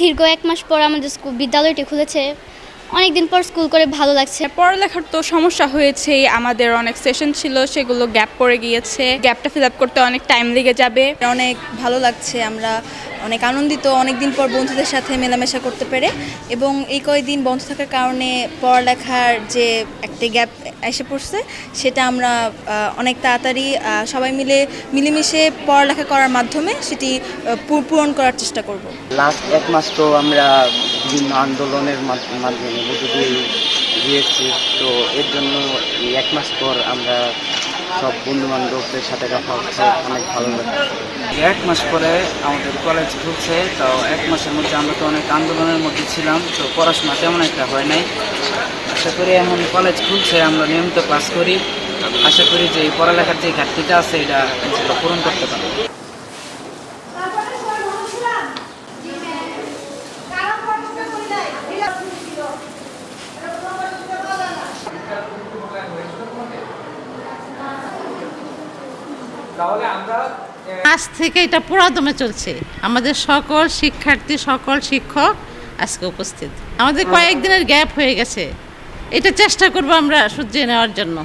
দীর্ঘ এক মাস পর আমাদের স্কুল বিদ্যালয়টি খুলেছে। অনেক দিন পর স্কুল করে ভালো লাগছে। পড়ালেখার তো সমস্যা হয়েছেই, আমাদের অনেক সেশন ছিল, সেগুলো গ্যাপ পড়ে গিয়েছে। গ্যাপটা ফিল আপ করতে অনেক টাইম লেগে যাবে। অনেক ভালো লাগছে, আমরা অনেক আনন্দিত অনেক দিন পর বন্ধুদের সাথে মেলামেশা করতে পেরে। এবং এই কয়েকদিন বন্ধ থাকার কারণে পড়ালেখার যে একটা গ্যাপ এসে পড়ছে সেটা আমরা অনেক তাড়াতাড়ি সবাই মিলে মিলেমিশে পড়ালেখা করার মাধ্যমে সেটি পূরণ করার চেষ্টা করব। লাস্ট এক মাস তো আমরা বিভিন্ন আন্দোলনের মাধ্যমে তো এর জন্য এই এক মাস পর আমরা সব বন্ধু বান্ধবদের সাথে দেখা হচ্ছে অনেক ভালো লাগে এক মাস পরে আমাদের কলেজ খুলছে তো এক মাসের মধ্যে আমরা তো অনেক আন্দোলনের মধ্যে ছিলাম তো পড়াশোনা তেমন একটা হয় নাই। আশা করি এখন কলেজ খুলছে আমরা নিয়মিত ক্লাস করি। আশা করি যে পড়ালেখার যে ঘাটতিটা আছে এটা পূরণ করতে পারব। আজ থেকে এটা পুরাদমে চলছে। আমাদের সকল শিক্ষার্থী সকল শিক্ষক আজকে উপস্থিত। আমাদের কয়েকদিনের গ্যাপ হয়ে গেছে। এটা চেষ্টা করব আমরা সহ্য নেওয়ার জন্য।